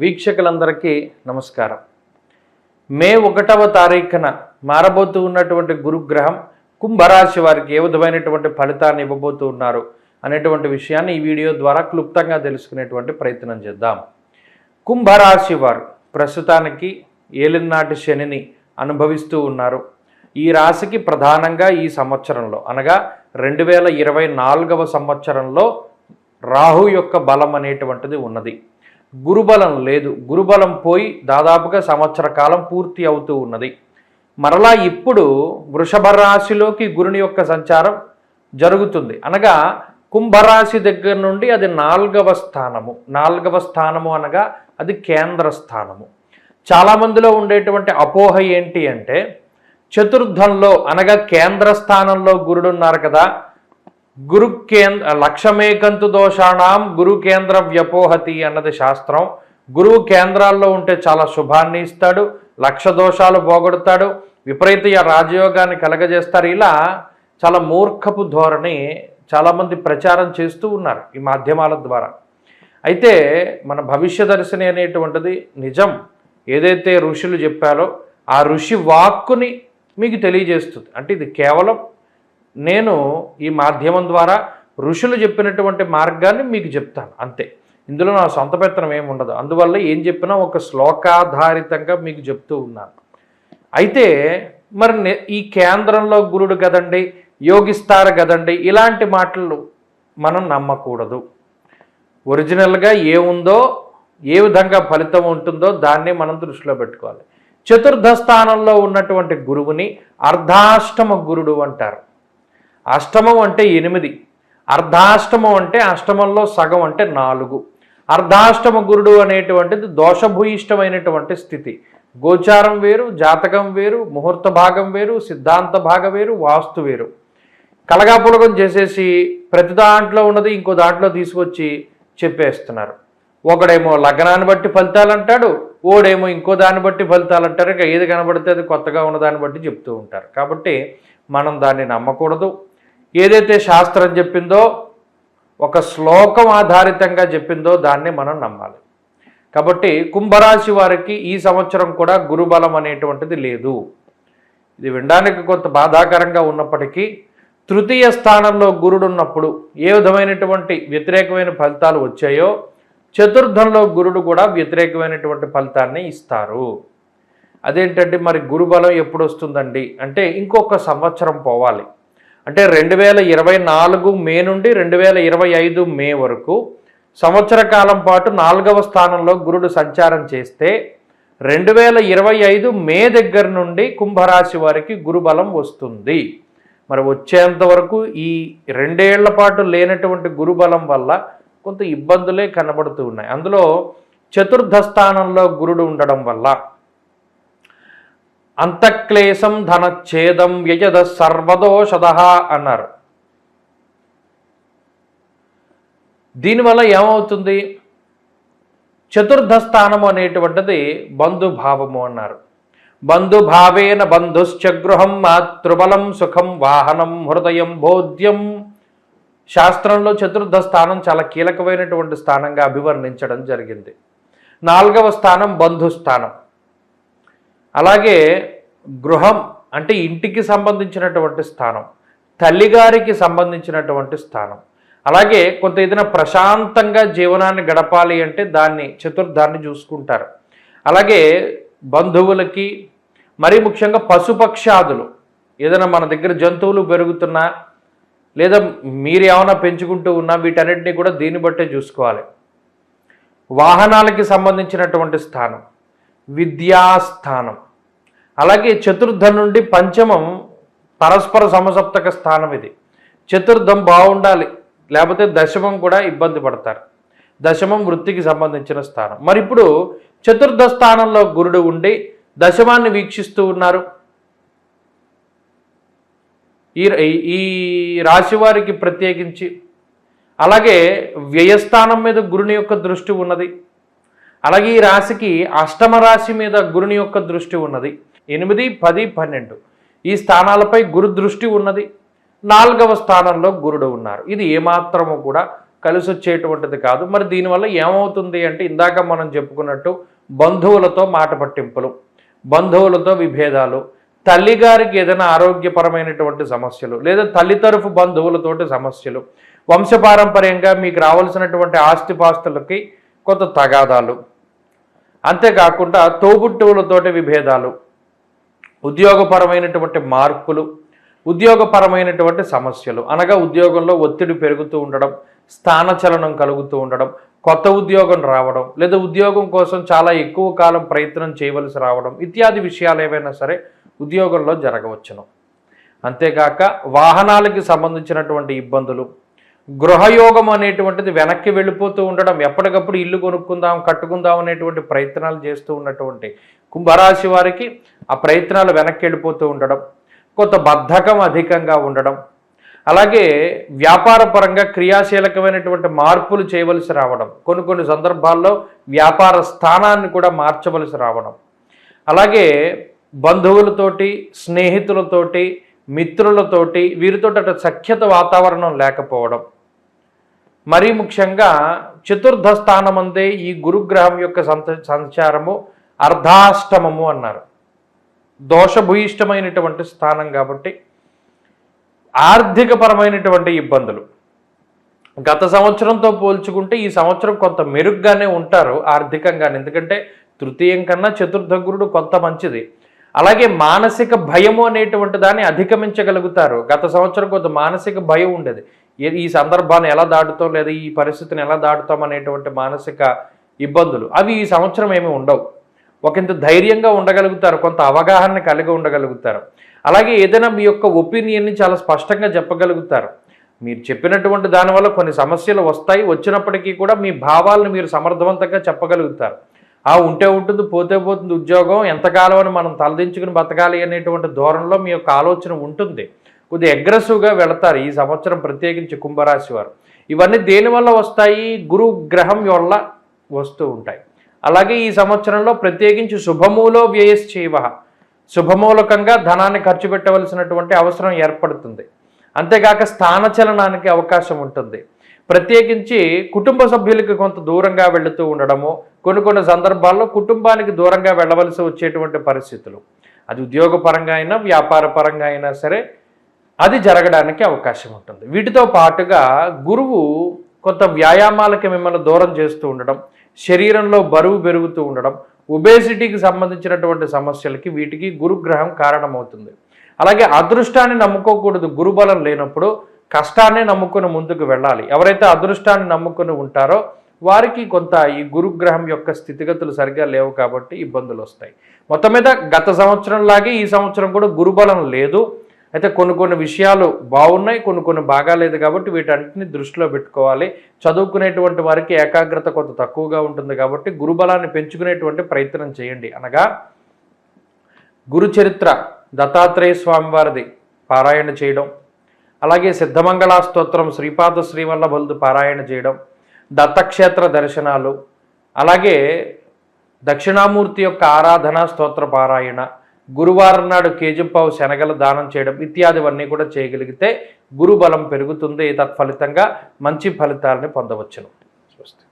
వీక్షకులందరికీ నమస్కారం. మే ఒకటవ తారీఖున మారబోతూ ఉన్నటువంటి గురుగ్రహం కుంభరాశి వారికి ఏ విధమైనటువంటి ఫలితాన్ని ఇవ్వబోతూ ఉన్నారు అనేటువంటి విషయాన్ని ఈ వీడియో ద్వారా క్లుప్తంగా తెలుసుకునేటువంటి ప్రయత్నం చేద్దాం. కుంభరాశి వారు ప్రస్తుతానికి ఏలినాటి శనిని అనుభవిస్తూ ఉన్నారు. ఈ రాశికి ప్రధానంగా ఈ సంవత్సరంలో అనగా రెండు వేల ఇరవై నాలుగవ సంవత్సరంలో రాహు యొక్క బలం అనేటువంటిది ఉన్నది. గురుబలం లేదు. గురుబలం పోయి దాదాపుగా సంవత్సర కాలం పూర్తి అవుతూ ఉన్నది. మరలా ఇప్పుడు వృషభ రాశిలోకి గురుని యొక్క సంచారం జరుగుతుంది. అనగా కుంభరాశి దగ్గర నుండి అది నాలుగవ స్థానము. నాలుగవ స్థానము అనగా అది కేంద్ర స్థానము. చాలామందిలో ఉండేటువంటి అపోహ ఏంటి అంటే చతుర్థంలో అనగా కేంద్ర స్థానంలో గురుడు ఉన్నారు కదా గురు కేంద్ర లక్షమేకంతు దోషాణం గురు కేంద్ర వ్యపోహతి అన్నది శాస్త్రం. గురువు కేంద్రాల్లో ఉంటే చాలా శుభాన్ని ఇస్తాడు లక్ష దోషాలు పోగొడతాడు విపరీత రాజయోగాన్ని కలగజేస్తారు. ఇలా చాలా మూర్ఖపు ధోరణి చాలామంది ప్రచారం చేస్తూ ఉన్నారు ఈ మాధ్యమాల ద్వారా. అయితే మన భవిష్య దర్శని అనేటువంటిది నిజం. ఏదైతే ఋషులు చెప్పారో ఆ ఋషి వాక్కుని మీకు తెలియజేస్తుంది. అంటే ఇది కేవలం నేను ఈ మాధ్యమం ద్వారా ఋషులు చెప్పినటువంటి మార్గాన్ని మీకు చెప్తాను అంతే. ఇందులో నా సొంత పెత్తనం ఏమి ఉండదు. అందువల్ల ఏం చెప్పినా ఒక శ్లోకాధారితంగా మీకు చెప్తూ ఉన్నాను. అయితే మరి ఈ కేంద్రంలో గురుడు కదండి యోగిస్తారు కదండి ఇలాంటి మాటలు మనం నమ్మకూడదు. ఒరిజినల్గా ఏముందో ఏ విధంగా ఫలితం ఉంటుందో దాన్ని మనం దృష్టిలో పెట్టుకోవాలి. చతుర్థ స్థానంలో ఉన్నటువంటి గురువుని అర్ధాష్టమ గురుడు అంటారు. అష్టమం అంటే ఎనిమిది అర్ధాష్టమం అంటే అష్టమంలో సగం అంటే నాలుగు. అర్ధాష్టమ గురుడు అనేటువంటిది దోషభూయిష్టమైనటువంటి స్థితి. గోచారం వేరు జాతకం వేరు ముహూర్త భాగం వేరు సిద్ధాంత భాగం వేరు వాస్తు వేరు. కలగాపులగం చేసేసి ప్రతి దాంట్లో ఉన్నది ఇంకో దాంట్లో తీసుకొచ్చి చెప్పేస్తున్నారు. ఒకడేమో లగ్నాన్ని బట్టి ఫలితాలు అంటాడు ఓడేమో ఇంకో దాన్ని బట్టి ఫలితాలు అంటారు ఇక ఏది కనబడితే అది కొత్తగా ఉన్న దాన్ని బట్టి చెప్తూ ఉంటారు. కాబట్టి మనం దాన్ని నమ్మకూడదు. ఏదైతే శాస్త్రం చెప్పిందో ఒక శ్లోకం ఆధారితంగా చెప్పిందో దాన్ని మనం నమ్మాలి. కాబట్టి కుంభరాశి వారికి ఈ సంవత్సరం కూడా గురుబలం అనేటువంటిది లేదు. ఇది వినడానికి కొంత బాధాకరంగా ఉన్నప్పటికీ తృతీయ స్థానంలో గురుడు ఉన్నప్పుడు ఏ విధమైనటువంటి వ్యతిరేకమైన ఫలితాలు వచ్చాయో చతుర్థంలో గురుడు కూడా వ్యతిరేకమైనటువంటి ఫలితాన్ని ఇస్తారు. అదేంటంటే మరి గురుబలం ఎప్పుడు వస్తుందండి? అంటే ఇంకొక సంవత్సరం పోవాలి. అంటే రెండు వేల ఇరవై నాలుగు మే నుండి రెండు వేల ఇరవై ఐదు మే వరకు సంవత్సర కాలం పాటు నాలుగవ స్థానంలో గురుడు సంచారం చేస్తే రెండు వేల ఇరవై ఐదు మే దగ్గర నుండి కుంభరాశి వారికి గురుబలం వస్తుంది. మరి వచ్చేంత వరకు ఈ రెండేళ్ళ పాటు లేనటువంటి గురుబలం వల్ల కొంత ఇబ్బందులే కనబడుతూ ఉన్నాయి. అందులో చతుర్థ స్థానంలో గురుడు ఉండడం వల్ల అంతఃక్లేశం ధనఛేదం వ్యజద సర్వదోషద అన్నారు. దీనివల్ల ఏమవుతుంది? చతుర్థ స్థానము అనేటువంటిది బంధుభావము అన్నారు. బంధుభావేన బంధుశ్చ గృహం మాతృబలం సుఖం వాహనం హృదయం బోధ్యం. శాస్త్రంలో చతుర్థ స్థానం చాలా కీలకమైనటువంటి స్థానంగా అభివర్ణించడం జరిగింది. నాలుగవ స్థానం బంధుస్థానం. అలాగే గృహం అంటే ఇంటికి సంబంధించినటువంటి స్థానం తల్లిగారికి సంబంధించినటువంటి స్థానం. అలాగే కొంత ఏదైనా ప్రశాంతంగా జీవనాన్ని గడపాలి అంటే దాన్ని చతుర్థాన్ని చూసుకుంటారు. అలాగే బంధువులకి మరీ ముఖ్యంగా పశుపక్షాదులు ఏదైనా మన దగ్గర జంతువులు పెరుగుతున్నా లేదా మీరు ఏమైనా పెంచుకుంటూ ఉన్నా వీటన్నిటిని కూడా దీన్ని బట్టే చూసుకోవాలి. వాహనాలకి సంబంధించినటువంటి స్థానం. విద్యాస్థానం. అలాగే చతుర్థం నుండి పంచమం పరస్పర సమసప్తక స్థానం ఇది. చతుర్థం బాగుండాలి లేకపోతే దశమం కూడా ఇబ్బంది పడతారు. దశమం వృత్తికి సంబంధించిన స్థానం. మరి ఇప్పుడు చతుర్థ స్థానంలో గురుడు ఉండి దశమాన్ని వీక్షిస్తూ ఉన్నారు. ఈ ఈ రాశి వారికి ప్రత్యేకించి. అలాగే వ్యయస్థానం మీద గురుని యొక్క దృష్టి ఉన్నది. అలాగే ఈ రాశికి అష్టమ రాశి మీద గురుని యొక్క దృష్టి ఉన్నది. ఎనిమిది పది పన్నెండు. ఈ స్థానాలపై గురు దృష్టి ఉన్నది. నాలుగవ స్థానంలో గురుడు ఉన్నారు. ఇది ఏమాత్రము కూడా కలిసి వచ్చేటువంటిది కాదు. మరి దీనివల్ల ఏమవుతుంది అంటే ఇందాక మనం చెప్పుకున్నట్టు బంధువులతో మాట పట్టింపులు బంధువులతో విభేదాలు తల్లిగారికి ఏదైనా ఆరోగ్యపరమైనటువంటి సమస్యలు లేదా తల్లి తరఫు బంధువులతోటి సమస్యలు వంశపారంపర్యంగా మీకు రావాల్సినటువంటి ఆస్తిపాస్తులకి కొంత తగాదాలు. అంతేకాకుండా తోబుట్టువులతోటి విభేదాలు. ఉద్యోగపరమైనటువంటి మార్పులు ఉద్యోగపరమైనటువంటి సమస్యలు. అనగా ఉద్యోగంలో ఒత్తిడి పెరుగుతూ ఉండడం స్థానచలనం కలుగుతూ ఉండడం కొత్త ఉద్యోగం రావడం లేదా ఉద్యోగం కోసం చాలా ఎక్కువ కాలం ప్రయత్నం చేయవలసి రావడం ఇత్యాది విషయాలు ఏవైనా సరే ఉద్యోగంలో జరగవచ్చును. అంతేకాక వాహనాలకి సంబంధించినటువంటి ఇబ్బందులు గృహయోగం అనేటువంటిది వెనక్కి వెళ్ళిపోతూ ఉండడం ఎప్పటికప్పుడు ఇల్లు కొనుక్కుందాం కట్టుకుందాం అనేటువంటి ప్రయత్నాలు చేస్తూ ఉన్నటువంటి కుంభరాశి వారికి ఆ ప్రయత్నాలు వెనక్కి వెళ్ళిపోతూ ఉండడం కొంత బద్ధకం అధికంగా ఉండడం అలాగే వ్యాపార పరంగా క్రియాశీలకమైనటువంటి మార్పులు చేయవలసి రావడం కొన్ని కొన్ని సందర్భాల్లో వ్యాపార స్థానాన్ని కూడా మార్చవలసి రావడం అలాగే బంధువులతోటి స్నేహితులతోటి మిత్రులతోటి వీరితో అటు సఖ్యత వాతావరణం లేకపోవడం మరీ ముఖ్యంగా చతుర్థ స్థానమందే ఈ గురుగ్రహం యొక్క సంత సంచారము అర్ధాష్టమము అన్నారు. దోషభూయిష్టమైనటువంటి స్థానం కాబట్టి ఆర్థికపరమైనటువంటి ఇబ్బందులు. గత సంవత్సరంతో పోల్చుకుంటే ఈ సంవత్సరం కొంత మెరుగ్గానే ఉంటారు ఆర్థికంగా ఎందుకంటే తృతీయం కన్నా చతుర్థ గురుడు కొంత మంచిది. అలాగే మానసిక భయము అనేటువంటి దాన్ని అధిగమించగలుగుతారు. గత సంవత్సరం కొంత మానసిక భయం ఉండేది. ఈ సందర్భాన్ని ఎలా దాటుతాం లేదా ఈ పరిస్థితిని ఎలా దాటుతాం అనేటువంటి మానసిక ఇబ్బందులు. అవి ఈ సంవత్సరం ఏమి ఉండవు. ఒకంత ధైర్యంగా ఉండగలుగుతారు కొంత అవగాహన కలిగి ఉండగలుగుతారు. అలాగే ఏదైనా మీ యొక్క ఒపీనియన్ని చాలా స్పష్టంగా చెప్పగలుగుతారు. మీరు చెప్పినటువంటి దానివల్ల కొన్ని సమస్యలు వస్తాయి వచ్చినప్పటికీ కూడా మీ భావాలను మీరు సమర్థవంతంగా చెప్పగలుగుతారు. ఆ ఉంటే ఉంటుంది పోతే పోతుంది ఉద్యోగం ఎంతకాలం అని మనం తలదించుకుని బతకాలి అనేటువంటి ధోరణిలో మీ యొక్క ఆలోచన ఉంటుంది. కొద్దిగా అగ్రెసివ్గా వెళతారు. ఈ సంవత్సరం ప్రత్యేకించి కుంభరాశి వారు. ఇవన్నీ దేనివల్ల వస్తాయి? గురు గ్రహం వల్ల వస్తూ ఉంటాయి. అలాగే ఈ సంవత్సరంలో ప్రత్యేకించి శుభమూలో వ్యయశ్చైవ శుభమూలకంగా ధనాన్ని ఖర్చు పెట్టవలసినటువంటి అవసరం ఏర్పడుతుంది. అంతేకాక స్థానచలనానికి అవకాశం ఉంటుంది. ప్రత్యేకించి కుటుంబ సభ్యులకి కొంత దూరంగా వెళుతూ ఉండడము కొన్ని కొన్ని సందర్భాల్లో కుటుంబానికి దూరంగా వెళ్ళవలసి వచ్చేటువంటి పరిస్థితులు. అది ఉద్యోగపరంగా అయినా వ్యాపార పరంగా అయినా సరే అది జరగడానికి అవకాశం ఉంటుంది. వీటితో పాటుగా గురువు కొంత వ్యాయామాలకి మిమ్మల్ని దూరం చేస్తూ ఉండడం శరీరంలో బరువు పెరుగుతూ ఉండడం ఒబేసిటీకి సంబంధించినటువంటి సమస్యలకి వీటికి గురుగ్రహం కారణమవుతుంది. అలాగే అదృష్టాన్ని నమ్ముకోకూడదు గురుబలం లేనప్పుడు కష్టాన్ని నమ్ముకుని ముందుకు వెళ్ళాలి. ఎవరైతే అదృష్టాన్ని నమ్ముకుని ఉంటారో వారికి కొంత ఈ గురుగ్రహం యొక్క స్థితిగతులు సరిగ్గా లేవు కాబట్టి ఇబ్బందులు వస్తాయి. మొత్తం మీద గత సంవత్సరంలాగే ఈ సంవత్సరం కూడా గురుబలం లేదు. అయితే కొన్ని కొన్ని విషయాలు బాగున్నాయి కొన్ని కొన్ని బాగాలేదు కాబట్టి వీటన్నిటిని దృష్టిలో పెట్టుకోవాలి. చదువుకునేటువంటి వారికి ఏకాగ్రత కొంత తక్కువగా ఉంటుంది కాబట్టి గురుబలాన్ని పెంచుకునేటువంటి ప్రయత్నం చేయండి. అనగా గురుచరిత్ర దత్తాత్రేయ స్వామివారిది పారాయణ చేయడం. అలాగే సిద్ధమంగళ స్తోత్రం శ్రీపాద శ్రీవల్లభులది పారాయణ చేయడం. దత్తక్షేత్ర దర్శనాలు. అలాగే దక్షిణామూర్తి యొక్క ఆరాధన స్తోత్ర పారాయణ. గురువారం నాడు కేజంపావు శనగలు దానం చేయడం ఇత్యాదివన్నీ కూడా చేయగలిగితే గురుబలం పెరుగుతుంది. తత్ఫలితంగా మంచి ఫలితాలని పొందవచ్చును. స్వస్తి.